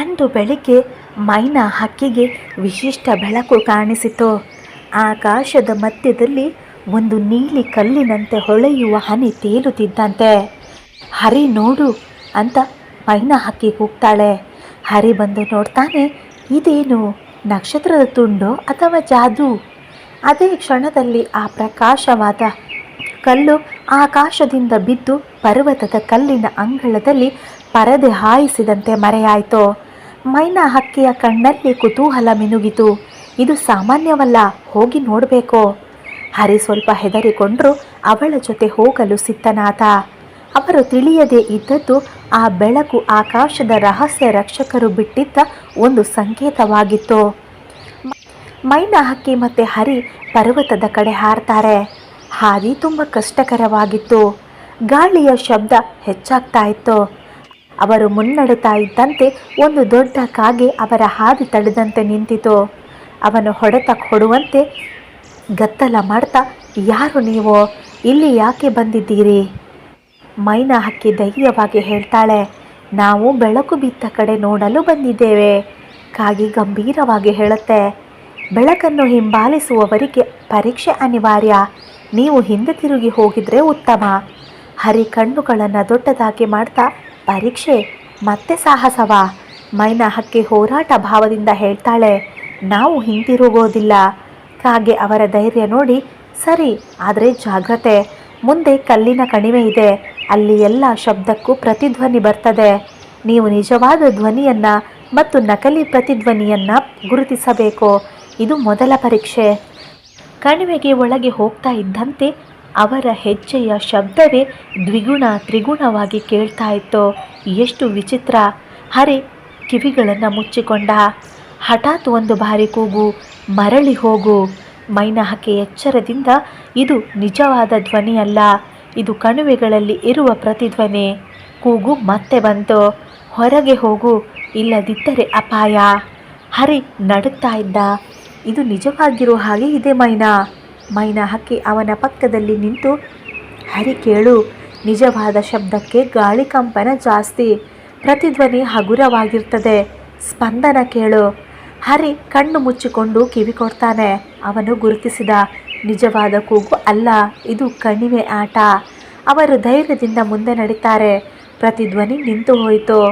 ಅಂದು ಬೆಳಿಗ್ಗೆ ಮೈನ ಹಕ್ಕಿಗೆ ವಿಶಿಷ್ಟ ಬೆಳಕು ಕಾಣಿಸಿತು. ಆಕಾಶದ ಮಧ್ಯದಲ್ಲಿ ಒಂದು ನೀಲಿ ಕಲ್ಲಿನಂತೆ ಹೊಳೆಯುವ ಹನಿ ತೇಲುತ್ತಿದ್ದಂತೆ. ಹರಿ ನೋಡು ಅಂತ ಮೈನ ಹಕ್ಕಿ ಕೂಗ್ತಾಳೆ. ಹರಿ ಬಂದು ನೋಡ್ತಾನೆ, ಇದೇನು ನಕ್ಷತ್ರದ ತುಂಡು ಅಥವಾ ಜಾದು? ಅದೇ ಕ್ಷಣದಲ್ಲಿ ಆ ಪ್ರಕಾಶವಾದ ಕಲ್ಲು ಆಕಾಶದಿಂದ ಬಿದ್ದು ಪರ್ವತದ ಕಲ್ಲಿನ ಅಂಗಳದಲ್ಲಿ ಪರದೆ ಹಾಯಿಸಿದಂತೆ ಮರೆಯಾಯಿತು. ಮೈನಾ ಹಕ್ಕಿಯ ಕಣ್ಣಲ್ಲಿ ಕುತೂಹಲ ಮಿನುಗಿತು. ಇದು ಸಾಮಾನ್ಯವಲ್ಲ, ಹೋಗಿ ನೋಡಬೇಕು. ಹರಿ ಸ್ವಲ್ಪ ಹೆದರಿಕೊಂಡ್ರು ಅವಳ ಜೊತೆ ಹೋಗಲು ಸಿದ್ಧನಾಥ ಅವರು ತಿಳಿಯದೇ ಇದ್ದದ್ದು ಆ ಬೆಳಕು ಆಕಾಶದ ರಹಸ್ಯ ರಕ್ಷಕರು ಬಿಟ್ಟಿದ್ದ ಒಂದು ಸಂಕೇತವಾಗಿತ್ತು. ಮೈನಾ ಹಕ್ಕಿ ಮತ್ತೆ ಹರಿ ಪರ್ವತದ ಕಡೆ ಹಾರ್ತಾರೆ. ಹಾದಿ ತುಂಬ ಕಷ್ಟಕರವಾಗಿತ್ತು. ಗಾಳಿಯ ಶಬ್ದ ಹೆಚ್ಚಾಗ್ತಾ ಇತ್ತು. ಅವರು ಮುನ್ನಡುತ್ತಾ ಇದ್ದಂತೆ ಒಂದು ದೊಡ್ಡ ಕಾಗೆ ಅವರ ಹಾದಿ ತಡೆದಂತೆ ನಿಂತಿತು. ಅವನು ಹೊಡೆತ ಕೊಡುವಂತೆ ಗತ್ತಲ ಮಾಡ್ತಾ, ಯಾರು ನೀವು? ಇಲ್ಲಿ ಯಾಕೆ ಬಂದಿದ್ದೀರಿ? ಮೈನ ಹಕ್ಕಿ ಧೈರ್ಯವಾಗಿ ಹೇಳ್ತಾಳೆ, ನಾವು ಬೆಳಕು ಬಿದ್ದ ಕಡೆ ನೋಡಲು ಬಂದಿದ್ದೇವೆ, ಕಾಗಿ ಗಂಭೀರವಾಗಿ ಹೇಳುತ್ತೆ. ಬೆಳಕನ್ನು ಹಿಂಬಾಲಿಸುವವರಿಗೆ ಪರೀಕ್ಷೆ ಅನಿವಾರ್ಯ, ನೀವು ಹಿಂದೆ ತಿರುಗಿ ಹೋಗಿದ್ರೆ ಉತ್ತಮ. ಹರಿ ಕಣ್ಣುಗಳನ್ನು ದೊಡ್ಡದಾಗಿ ಮಾಡ್ತಾ ಪರೀಕ್ಷೆ? ಮತ್ತೆ ಸಾಹಸವ? ಮೈನ ಹಕ್ಕಿ ಹೋರಾಟ ಭಾವದಿಂದ ಹೇಳ್ತಾಳೆ, ನಾವು ಹಿಂತಿರುಗೋದಿಲ್ಲ. ಕಾಗೆ ಅವರ ಧೈರ್ಯ ನೋಡಿ, ಸರಿ, ಆದರೆ ಜಾಗ್ರತೆ. ಮುಂದೆ ಕಲ್ಲಿನ ಕಣಿವೆ ಇದೆ. ಅಲ್ಲಿ ಎಲ್ಲ ಶಬ್ದಕ್ಕೂ ಪ್ರತಿಧ್ವನಿ ಬರ್ತದೆ. ನೀವು ನಿಜವಾದ ಧ್ವನಿಯನ್ನ ಮತ್ತು ನಕಲಿ ಪ್ರತಿಧ್ವನಿಯನ್ನ ಗುರುತಿಸಬೇಕು. ಇದು ಮೊದಲ ಪರೀಕ್ಷೆ. ಕಣಿವೆಗೆ ಒಳಗೆ ಹೋಗ್ತಾ ಇದ್ದಂತೆ ಅವರ ಹೆಜ್ಜೆಯ ಶಬ್ದವೇ ದ್ವಿಗುಣ ತ್ರಿಗುಣವಾಗಿ ಕೇಳ್ತಾ ಇತ್ತು. ಎಷ್ಟು ವಿಚಿತ್ರ. ಹರಿ, ಕಿವಿಗಳನ್ನು ಮುಚ್ಚಿಕೊಂಡ. ಹಠಾತ್ ಒಂದು ಬಾರಿ ಕೂಗು, ಮರಳಿ ಹೋಗು. ಮೈನ ಹಕ್ಕೆ ಎಚ್ಚರದಿಂದ ಇದು ನಿಜವಾದ ಧ್ವನಿಯಲ್ಲ ಇದು ಕಣಿವೆಗಳಲ್ಲಿ ಇರುವ ಪ್ರತಿಧ್ವನಿ. ಕೂಗು ಮತ್ತೆ ಬಂತು. ಹೊರಗೆ ಹೋಗು, ಇಲ್ಲದಿದ್ದರೆ ಅಪಾಯ. ಹರಿ ನಡುತ್ತಾ ಇದ್ದ. ಇದು ನಿಜವಾಗಿರೋ ಹಾಗೆ ಇದೆ ಮೈನಾ. ಮೈನಾ ಹಕ್ಕಿ ಅವನ ಪಕ್ಕದಲ್ಲಿ ನಿಂತು, ಹರಿ ಕೇಳು, ನಿಜವಾದ ಶಬ್ದಕ್ಕೆ ಗಾಳಿ ಕಂಪನ ಜಾಸ್ತಿ, ಪ್ರತಿಧ್ವನಿ ಹಗುರವಾಗಿರ್ತದೆ, ಸ್ಪಂದನ ಕೇಳು. ಹರಿ ಕಣ್ಣು ಮುಚ್ಚಿಕೊಂಡು ಕಿವಿ ಕೊಡ್ತಾನೆ. ಅವನು ಗುರುತಿಸಿದ ನಿಜವಾದ ಕೂಗು ಅಲ್ಲ, ಇದು ಕಣಿವೆ ಆಟ. ಅವರು ಧೈರ್ಯದಿಂದ ಮುಂದೆ ನಡೀತಾರೆ. ಪ್ರತಿಧ್ವನಿ ನಿಂತು ಹೋಯಿತು.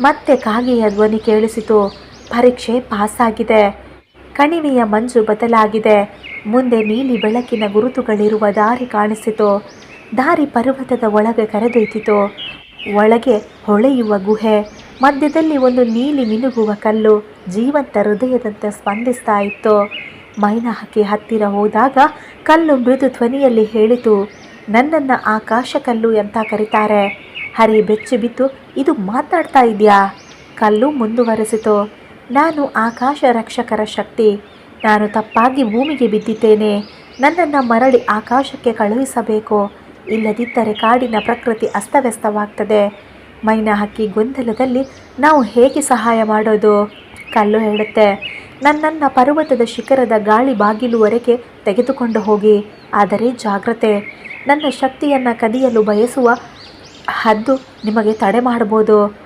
ಮತ್ತೆ ಕಾಗೆಯ ಧ್ವನಿ ಕೇಳಿಸಿತು. ಪರೀಕ್ಷೆ ಪಾಸಾಗಿದೆ. ಕಣಿವೆಯ ಮಂಜು ಬದಲಾಗಿದೆ. ಮುಂದೆ ನೀಲಿ ಬೆಳಕಿನ ಗುರುತುಗಳಿರುವ ದಾರಿ ಕಾಣಿಸಿತು. ದಾರಿ ಪರ್ವತದ ಒಳಗೆ ಕರೆದೊಯ್ತಿತು. ಒಳಗೆ ಹೊಳೆಯುವ ಗುಹೆ, ಮಧ್ಯದಲ್ಲಿ ಒಂದು ನೀಲಿ ಮಿನುಗುವ ಕಲ್ಲು ಜೀವಂತ ಹೃದಯದಂತೆ ಸ್ಪಂದಿಸ್ತಾ ಇತ್ತು. ಮೈನ ಹಕ್ಕಿ ಹತ್ತಿರ ಹೋದಾಗ ಕಲ್ಲು ಮೃದು ಧ್ವನಿಯಲ್ಲಿ ಹೇಳಿತು, ನನ್ನನ್ನು ಆಕಾಶ ಕಲ್ಲು ಅಂತ ಕರೀತಾರೆ. ಹರಿ ಬೆಚ್ಚಿ ಬಿದ್ದು ಇದು ಮಾತಾಡ್ತಾ ಇದೆಯಾ? ಕಲ್ಲು ಮುಂದುವರೆಸಿತು, ನಾನು ಆಕಾಶ ರಕ್ಷಕರ ಶಕ್ತಿ. ನಾನು ತಪ್ಪಾಗಿ ಭೂಮಿಗೆ ಬಿದ್ದಿದ್ದೇನೆ. ನನ್ನನ್ನು ಮರಳಿ ಆಕಾಶಕ್ಕೆ ಕಳುಹಿಸಬೇಕು. ಇಲ್ಲದಿದ್ದರೆ ಕಾಡಿನ ಪ್ರಕೃತಿ ಅಸ್ತವ್ಯಸ್ತವಾಗ್ತದೆ. ಮೈನ ಹಕ್ಕಿ ಗೊಂದಲದಲ್ಲಿ ನಾವು ಹೇಗೆ ಸಹಾಯ ಮಾಡೋದು? ಕಲ್ಲು ಹೇಳುತ್ತೆ. ನನ್ನನ್ನು ಪರ್ವತದ ಶಿಖರದ ಗಾಳಿ ಬಾಗಿಲುವರೆಗೆ ತೆಗೆದುಕೊಂಡು ಹೋಗಿ. ಆದರೆ ಜಾಗ್ರತೆ. ನನ್ನ ಶಕ್ತಿಯನ್ನು ಕದಿಯಲು ಬಯಸುವ ಹದ್ದು ನಿಮಗೆ ತಡೆ ಮಾಡ್ಬೋದು.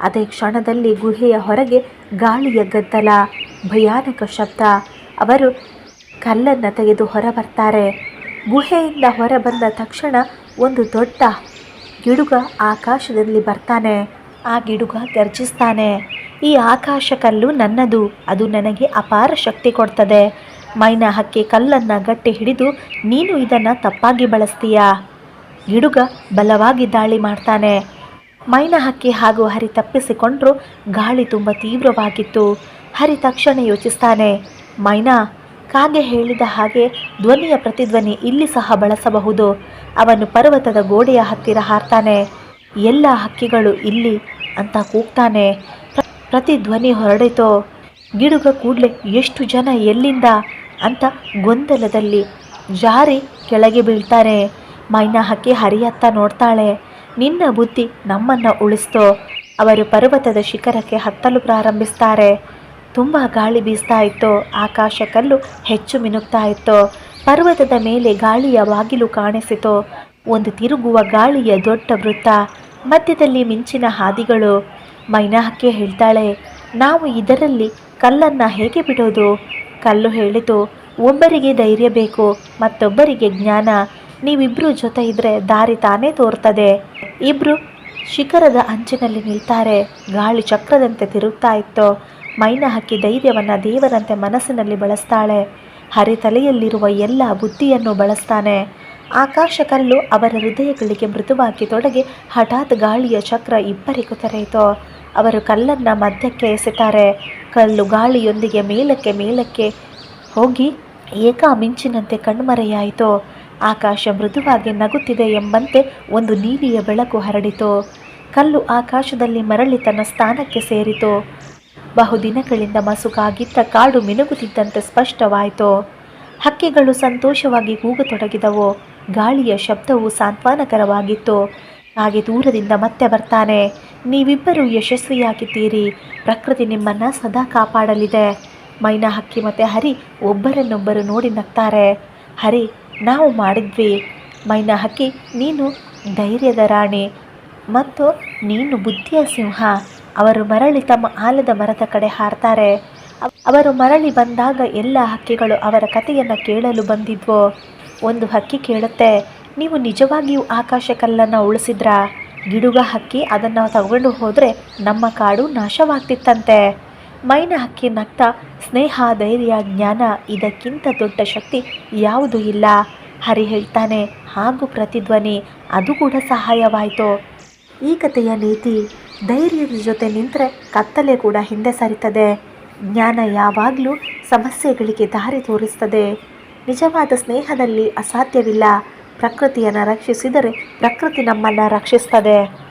ಅದೇ ಕ್ಷಣದಲ್ಲಿ ಗುಹೆಯ ಹೊರಗೆ ಗಾಳಿಯ ಗದ್ದಲ. ಭಯಾನಕ ಶಬ್ದ. ಅವರು ಕಲ್ಲನ್ನು ತೆಗೆದು ಹೊರಬರ್ತಾರೆ. ಗುಹೆಯಿಂದ ಹೊರಬಂದ ತಕ್ಷಣ ಒಂದು ದೊಡ್ಡ ಗಿಡುಗ ಆಕಾಶದಲ್ಲಿ ಬರ್ತಾನೆ. ಆ ಗಿಡುಗ ಗರ್ಜಿಸ್ತಾನೆ. ಈ ಆಕಾಶ ಕಲ್ಲು ನನ್ನದು. ಅದು ನನಗೆ ಅಪಾರ ಶಕ್ತಿ ಕೊಡ್ತದೆ. ಮೈನ ಹಕ್ಕಿ ಕಲ್ಲನ್ನು ಗಟ್ಟಿ ಹಿಡಿದು ನೀನು ಇದನ್ನು ತಪ್ಪಾಗಿ ಬಳಸ್ತೀಯ? ಗಿಡುಗ ಬಲವಾಗಿ ದಾಳಿ ಮಾಡ್ತಾನೆ. ಮೈನ ಹಕ್ಕಿ ಹಾಗೂ ಹರಿ ತಪ್ಪಿಸಿಕೊಂಡ್ರು ಗಾಳಿ ತುಂಬ ತೀವ್ರವಾಗಿತ್ತು. ಹರಿ ತಕ್ಷಣ ಯೋಚಿಸ್ತಾನೆ. ಮೈನಾ, ಕಾಗೆ ಹೇಳಿದ ಹಾಗೆ ಧ್ವನಿಯ ಪ್ರತಿಧ್ವನಿ ಇಲ್ಲಿ ಸಹ ಬಳಸಬಹುದು. ಅವನು ಪರ್ವತದ ಗೋಡೆಯ ಹತ್ತಿರ ಹಾರ್ತಾನೆ. ಎಲ್ಲ ಹಕ್ಕಿಗಳು ಇಲ್ಲಿ ಅಂತ ಕೂಗ್ತಾನೆ. ಪ್ರ- ಪ್ರತಿಧ್ವನಿ ಹೊರಡಿತು, ಗಿಡುಗ ಕೂಡಲೇ ಎಷ್ಟು ಜನ ಎಲ್ಲಿಂದ ಅಂತ ಗೊಂದಲದಲ್ಲಿ ಜಾರಿ ಕೆಳಗೆ ಬೀಳ್ತಾನೆ. ಮೈನಾ ಹಕ್ಕಿ ಹರಿಯತ್ತ ನೋಡ್ತಾಳೆ. ನಿನ್ನ ಬುದ್ಧಿ ನಮ್ಮನ್ನು ಉಳಿಸ್ತೋ, ಅವರು ಪರ್ವತದ ಶಿಖರಕ್ಕೆ ಹತ್ತಲು ಪ್ರಾರಂಭಿಸ್ತಾರೆ. ತುಂಬ ಗಾಳಿ ಬೀಸ್ತಾ ಇತ್ತು. ಆಕಾಶ ಕಲ್ಲು ಹೆಚ್ಚು ಮಿನುಕ್ತಾ ಇತ್ತು. ಪರ್ವತದ ಮೇಲೆ ಗಾಳಿಯ ಬಾಗಿಲು ಕಾಣಿಸಿತು. ಒಂದು ತಿರುಗುವ ಗಾಳಿಯ ದೊಡ್ಡ ವೃತ್ತ. ಮಧ್ಯದಲ್ಲಿ ಮಿಂಚಿನ ಹಾದಿಗಳು. ಮೈನಾಹಕ್ಕೆ ಹೇಳ್ತಾಳೆ, ನಾವು ಇದರಲ್ಲಿ ಕಲ್ಲನ್ನು ಹೇಗೆ ಬಿಡೋದು? ಕಲ್ಲು ಹೇಳಿತು, ಒಬ್ಬರಿಗೆ ಧೈರ್ಯ ಬೇಕು, ಮತ್ತೊಬ್ಬರಿಗೆ ಜ್ಞಾನ. ನೀವಿಬ್ಬರು ಜೊತೆ ಇದ್ರೆ ದಾರಿ ತಾನೇ ತೋರ್ತದೆ. ಇಬ್ರು ಶಿಖರದ ಅಂಚಿನಲ್ಲಿ ನಿಲ್ತಾರೆ. ಗಾಳಿ ಚಕ್ರದಂತೆ ತಿರುಗ್ತಾ ಇತ್ತು. ಮೈನಾ ಹಕ್ಕಿ ಧೈರ್ಯವನ್ನು ದೇವರಂತೆ ಮನಸ್ಸಿನಲ್ಲಿ ಬಳಸ್ತಾಳೆ. ಹರಿ ತಲೆಯಲ್ಲಿರುವ ಎಲ್ಲ ಬುದ್ಧಿಯನ್ನು ಬಳಸ್ತಾನೆ. ಆಕಾಶ ಕಲ್ಲು ಅವರ ಹೃದಯಗಳಿಗೆ ಮೃದುವಾಗಿ ತೊಡಗಿ ಹಠಾತ್ ಗಾಳಿಯ ಚಕ್ರ ಇಬ್ಬರಿಗೂ ತೆರೆಯಿತು. ಅವರು ಕಲ್ಲನ್ನು ಮಧ್ಯಕ್ಕೆ ಎಸೆತಾರೆ. ಕಲ್ಲು ಗಾಳಿಯೊಂದಿಗೆ ಮೇಲಕ್ಕೆ ಮೇಲಕ್ಕೆ ಹೋಗಿ ಏಕಾ ಮಿಂಚಿನಂತೆ ಕಣ್ಮರೆಯಾಯಿತು. ಆಕಾಶ ಮೃದುವಾಗಿ ನಗುತ್ತಿದೆ ಎಂಬಂತೆ ಒಂದು ನೀಲಿಯ ಬೆಳಕು ಹರಡಿತು. ಕಲ್ಲು ಆಕಾಶದಲ್ಲಿ ಮರಳಿ ತನ್ನ ಸ್ಥಾನಕ್ಕೆ ಸೇರಿತು. ಬಹುದಿನಗಳಿಂದ ಮಸುಕಾಗಿದ್ದ ಕಾಡು ಮಿನುಗುತ್ತಿದ್ದಂತೆ ಸ್ಪಷ್ಟವಾಯಿತು. ಹಕ್ಕಿಗಳು ಸಂತೋಷವಾಗಿ ಕೂಗತೊಡಗಿದವು. ಗಾಳಿಯ ಶಬ್ದವು ಸಾಂತ್ವನಕರವಾಗಿತ್ತು. ಹಾಗೆ ದೂರದಿಂದ ಮತ್ತೆ ಬರ್ತಾನೆ. ನೀವಿಬ್ಬರೂ ಯಶಸ್ವಿಯಾಗಿದ್ದೀರಿ. ಪ್ರಕೃತಿ ನಿಮ್ಮನ್ನು ಸದಾ ಕಾಪಾಡಲಿದೆ. ಮೈನಾ ಹಕ್ಕಿ ಮತ್ತು ಹರಿ ಒಬ್ಬರನ್ನೊಬ್ಬರು ನೋಡಿ ನಗ್ತಾರೆ. ಹರಿ, ನಾವು ಮಾಡಿದ್ವಿ. ಮೈನಾ ಹಕ್ಕಿ, ನೀನು ಧೈರ್ಯದ ರಾಣಿ. ಮತ್ತು ನೀನು ಬುದ್ಧಿಯ ಸಿಂಹ. ಅವರು ಮರಳಿ ತಮ್ಮ ಆಲದ ಮರದ ಕಡೆ ಹಾರ್ತಾರೆ. ಅವರು ಮರಳಿ ಬಂದಾಗ ಎಲ್ಲ ಹಕ್ಕಿಗಳು ಅವರ ಕಥೆಯನ್ನು ಕೇಳಲು ಬಂದಿದ್ವು. ಒಂದು ಹಕ್ಕಿ ಕೇಳುತ್ತೆ, ನೀವು ನಿಜವಾಗಿಯೂ ಆಕಾಶ ಕಲ್ಲನ್ನು ಉಳಿಸಿದ್ರಾ? ಗಿಡುಗ ಹಕ್ಕಿ ಅದನ್ನು ತಗೊಂಡು ಹೋದರೆ ನಮ್ಮ ಕಾಡು ನಾಶವಾಗ್ತಿತ್ತಂತೆ. ಮೈನ ಹಕ್ಕಿ ನಗ್ತ ಸ್ನೇಹ, ಧೈರ್ಯ, ಜ್ಞಾನ ಇದಕ್ಕಿಂತ ದೊಡ್ಡ ಶಕ್ತಿ ಯಾವುದೂ ಇಲ್ಲ. ಹರಿ ಹೇಳ್ತಾನೆ, ಹಾಗೂ ಪ್ರತಿಧ್ವನಿ, ಅದು ಕೂಡ ಸಹಾಯವಾಯಿತು. ಈ ಕಥೆಯ ನೀತಿ ಧೈರ್ಯದ ಜೊತೆ ನಿಂತರೆ ಕತ್ತಲೆ ಕೂಡ ಹಿಂದೆ ಸರಿತದೆ. ಜ್ಞಾನ ಯಾವಾಗಲೂ ಸಮಸ್ಯೆಗಳಿಗೆ ದಾರಿ ತೋರಿಸ್ತದೆ. ನಿಜವಾದ ಸ್ನೇಹದಲ್ಲಿ ಅಸಾಧ್ಯವಿಲ್ಲ. ಪ್ರಕೃತಿಯನ್ನು ರಕ್ಷಿಸಿದರೆ ಪ್ರಕೃತಿ ನಮ್ಮನ್ನು ರಕ್ಷಿಸ್ತದೆ.